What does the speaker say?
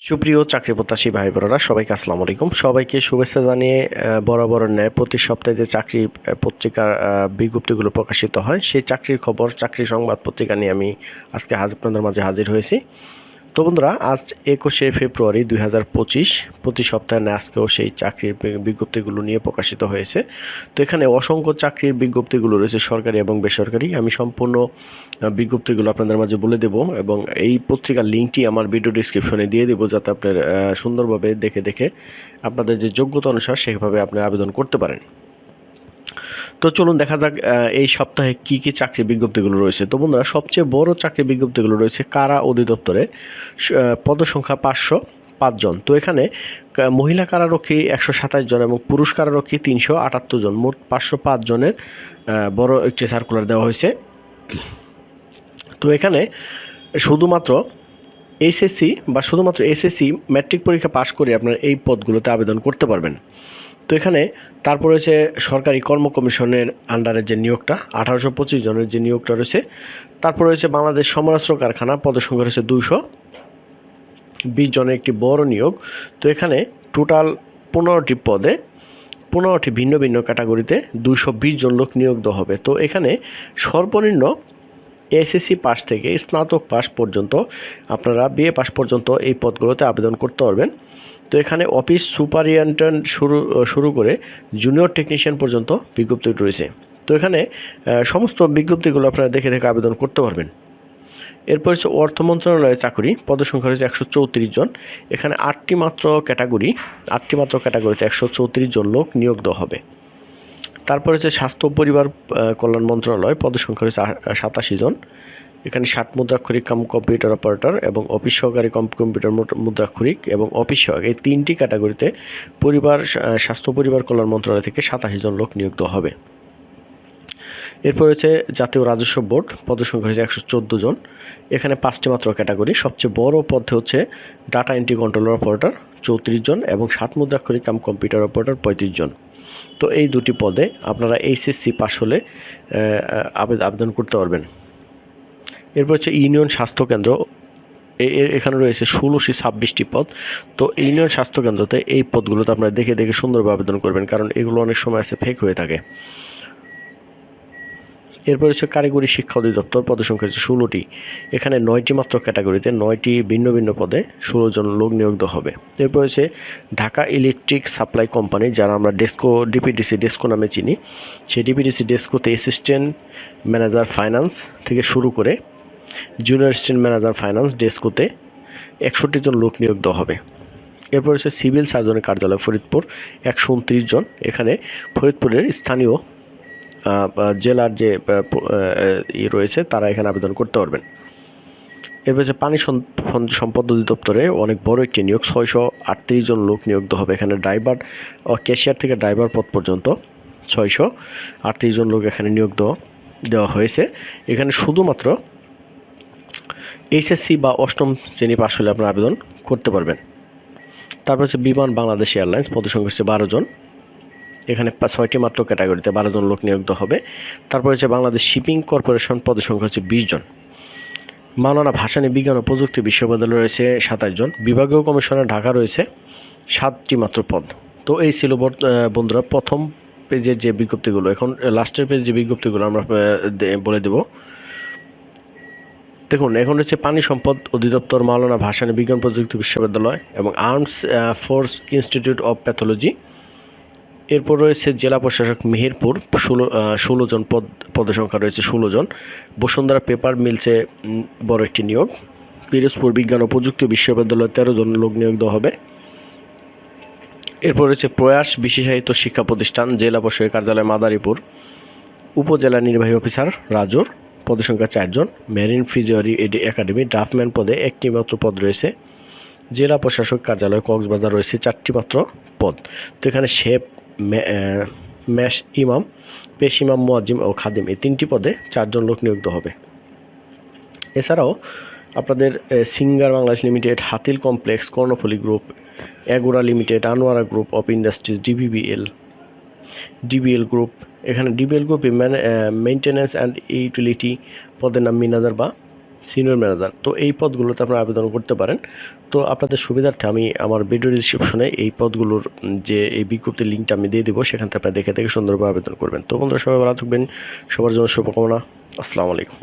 সুপ্রিয় চাকরি প্রত্যাশী ভাই বোনেরা সবাইকে আসসালামু আলাইকুম। সবাইকে শুভেচ্ছা জানিয়ে বরাবর ন্যায় প্রতি সপ্তাহে যে চাকরি পত্রিকার বিজ্ঞপ্তিগুলো প্রকাশিত হয়, সেই চাকরির খবর, চাকরি সংবাদ পত্রিকা নিয়ে আমি আজকে আপনাদের মাঝে হাজির হয়েছি। তো বন্ধুরা, আজ একুশে ফেব্রুয়ারি দুই হাজার পঁচিশ, প্রতি সপ্তাহে আজকেও সেই চাকরির বিজ্ঞপ্তিগুলো নিয়ে প্রকাশিত হয়েছে। তো এখানে অসংখ্য চাকরির বিজ্ঞপ্তিগুলো রয়েছে, সরকারি এবং বেসরকারি। আমি সম্পূর্ণ বিজ্ঞপ্তিগুলো আপনাদের মাঝে বলে দেব এবং এই পত্রিকার লিঙ্কটি আমার ভিডিও ডিসক্রিপশনে দিয়ে দেবো যাতে আপনার সুন্দরভাবে দেখে দেখে আপনাদের যে যোগ্যতা অনুসার সেভাবে আপনি আবেদন করতে পারেন। তো চলুন দেখা যাক এই সপ্তাহে কি কি চাকরি বিজ্ঞপ্তিগুলো রয়েছে। তো বন্ধুরা, সবচেয়ে বড় চাকরি বিজ্ঞপ্তিগুলো রয়েছে কারা অধিদপ্তরে? পদসংখ্যা পাঁচশো পাঁচজন তো এখানে মহিলা কারারক্ষী একশো সাতাশ জন এবং পুরুষ কারারক্ষী তিনশো আটাত্তর জন। মোট পাঁচশো পাঁচ জনের বড় একটি সার্কুলার দেওয়া হয়েছে। তো এখানে শুধুমাত্র এসএসসি বা শুধুমাত্র এসএসসি ম্যাট্রিক পরীক্ষা পাশ করে আপনারা এই পদগুলোতে আবেদন করতে পারবেন। তো এখানে তারপর রয়েছে সরকারি কর্ম কমিশনের আন্ডারে যে নিয়োগটা, আঠারোশো পঁচিশ জনের যে নিয়োগটা রয়েছে, তারপর রয়েছে বাংলাদেশ সমরাস্ত্র কারখানা, পদসংখ্যা রয়েছে দুইশো, বিশ জনের একটি বড় নিয়োগ। তো এখানে টোটাল পনেরোটি পদে পনেরোটি ভিন্ন ভিন্ন ক্যাটাগরিতে দুশো বিশ জন লোক নিয়োগ দেওয়া হবে। তো এখানে সর্বনিম্ন এসএসসি পাস থেকে স্নাতক পাস পর্যন্ত আপনারা বিএ পাস পর্যন্ত এই পদগুলোতে আবেদন করতে পারবেন। তো এখানে অফিস সুপারিনটেন্ডেন্ট শুরু শুরু করে জুনিয়র টেকনিশিয়ান পর্যন্ত বিজ্ঞপ্তি রয়েছে। তো এখানে সমস্ত বিজ্ঞপ্তিগুলো আপনারা দেখে দেখে আবেদন করতে পারবেন। এরপর হচ্ছে অর্থ মন্ত্রণালয়ের চাকরি, পদসংখ্যা রয়েছে একশো চৌত্রিশ জন। এখানে আটটি মাত্র ক্যাটাগরি, আটটি মাত্র ক্যাটাগরিতে একশো চৌত্রিশ জন লোক নিয়োগ দেওয়া হবে। তারপর হচ্ছে স্বাস্থ্য পরিবার কল্যাণ মন্ত্রণালয়, পদসংখ্যা রয়েছে সাতাশি জন। এখানে ষাট মুদ্রাক্ষরিক কাম কম্পিউটার অপারেটর এবং অফিস সহকারী কম কম্পিউটার মুদ্রা- মুদ্রাক্ষরিক এবং অফিস সহকারী। এই তিনটি ক্যাটাগরিতে পরিবার স্বাস্থ্য পরিবার কল্যাণ মন্ত্রণালয় থেকে সাতাশি জন লোক নিয়োগ হবে। এরপর হচ্ছে জাতীয় রাজস্ব বোর্ড, পদসংখ্যা হচ্ছে একশো চোদ্দ জন। এখানে পাঁচটি মাত্র ক্যাটাগরি। সবচেয়ে বড় পদ হচ্ছে ডাটা এন্ট্রি কন্ট্রোলার অপারেটর, চৌত্রিশ জন এবং ষাট মুদ্রাক্ষরিক কাম কম্পিউটার অপারেটর, পঁয়ত্রিশ জন। তো এই দুটি পদে আপনারা এইচএসসি পাস হলে আবেদন করতে পারবেন। এরপর হচ্ছে ইউনিয়ন স্বাস্থ্য কেন্দ্র। এ- এ- এখানে রয়েছে ষোলোশি ছাব্বিশটি পদ। তো ইউনিয়ন স্বাস্থ্য কেন্দ্রতে এই পদগুলোতে আপনারা দেখে দেখে সুন্দরভাবে আবেদন করবেন, কারণ এগুলো অনেক সময় আছে ফেক হয়ে থাকে। এরপর হচ্ছে কারিগরি শিক্ষা অধিদপ্তর পদসংখ্যা হচ্ছে ষোলোটি। এখানে নয়টি মাত্র ক্যাটাগরিতে, নয়টি ভিন্ন ভিন্ন পদে ষোলো জন লোক নিয়োগ হবে। এরপর হচ্ছে ঢাকা ইলেকট্রিক সাপ্লাই কোম্পানি, যারা আমরা ডেস্কো, ডিপিডিসি ডেস্কো নামে চিনি, সেই ডিপিডিসি ডেস্কোতে অ্যাসিস্ট্যান্ট ম্যানেজার ফাইন্যান্স থেকে শুরু করে জুনিয়র অ্যাসিস্ট্যান্ট ম্যানেজার ফাইন্যান্স ডেস্কোতে একষট্টি জন লোক নিয়োগ দেওয়া হবে। এরপর হচ্ছে সিভিল সার্জনের কার্যালয় ফরিদপুর একশো উনত্রিশ জন। এখানে ফরিদপুরের স্থানীয় জেলার যে রয়েছে, তারা এখানে আবেদন করতে পারবেন। এরপর হচ্ছে পানি সম- সম- সম্পদ অধিদপ্তরে অনেক বড় একটি নিয়োগ, ছয়শো আটত্রিশ জন লোক নিয়োগ হবে। এখানে ড্রাইভার ক্যাশিয়ার থেকে ড্রাইভার পদ পর্যন্ত ছয়শো আটত্রিশ জন লোক এখানে নিয়োগ দেওয়া হয়েছে। এখানে শুধুমাত্র এইচএসসি বা অষ্টম শ্রেণি পাশ হলে আপনারা আবেদন করতে পারবেন। তারপর হচ্ছে বিমান বাংলাদেশ এয়ারলাইন্স, পদসংখ্যা হচ্ছে বারো জন। এখানে ছয়টি মাত্র ক্যাটাগরিতে বারো জন লোক নিয়োগ হবে। তারপর হচ্ছে বাংলাদেশ শিপিং কর্পোরেশন, পদসংখ্যা হচ্ছে বিশ জন। মাওলানা ভাসানী বিজ্ঞান ও প্রযুক্তি বিশ্ববিদ্যালয় রয়েছে সাতাশ জন। বিভাগীয় কমিশনার ঢাকা রয়েছে সাতটি মাত্র পদ। তো এই ছিল বন্ধুরা, প্রথম পেজের যে বিজ্ঞপ্তিগুলো, এখন লাস্টের পেজ যে বিজ্ঞপ্তিগুলো আমরা বলে দেব। দেখুন এখন হচ্ছে পানি সম্পদ অধিদপ্তর মাওলানা ভাসানী বিজ্ঞান প্রযুক্তি বিশ্ববিদ্যালয় এবং arms force institute of pathology. এরপর রয়েছে জেলা প্রশাসক মেহেরপুর ষোলো ষোলো জন পদ পদসংখ্যা রয়েছে ষোলো জন। বসুন্ধরা পেপার উম, বড় একটি নিয়োগ। পিরোজপুর বিজ্ঞান ও প্রযুক্তি বিশ্ববিদ্যালয়ে তেরো জন লোক নিয়োগ দেওয়া হবে। এরপর রয়েছে প্রয়াস বিশেষায়িত শিক্ষা প্রতিষ্ঠান জেলা প্রশাসকের কার্যালয় মাদারীপুর। উপজেলা নির্বাহী অফিসার রাজুর। পদসংখ্যা চারজন। মেরিন ফিজিওরি এডি একাডেমি ড্রাফটম্যান পদে একটি মাত্র পদ রয়েছে। জেলা প্রশাসক কার্যালয় কক্সবাজার রয়েছে চারটি মাত্র পদ। তো এখানে শেফ ম্যাশ ইমাম, পেশ ইমাম মোয়াজিম ও খাদিম এই তিনটি পদে চারজন লোক নিয়োগ হবে। এছাড়াও আপনাদের Singer Bangladesh limited, Hatil complex, Karnaphuli group, এগুরা limited, Anwara group of industries, DBBL, DBL group এখানে ডিবিএল গ্রুপে মেনটেন্যান্স অ্যান্ড ইউটিলিটি পদের নাম মিনাদার বা সিনিয়র ম্যানেজার তো এই পদগুলোতে আপনারা আবেদন করতে পারেন। তো আপনাদের সুবিধার্থে আমি আমার ভিডিও ডিসক্রিপশনে এই পদগুলোর যে এই বিজ্ঞপ্তির লিঙ্কটা আমি দিয়ে দেবো, সেখান থেকে আপনারা দেখে দেখে সুন্দরভাবে আবেদন করবেন। তো বন্ধুরা, সবাই ভালো থাকবেন। সবার জন্য শুভকামনা। আসসালামু আলাইকুম।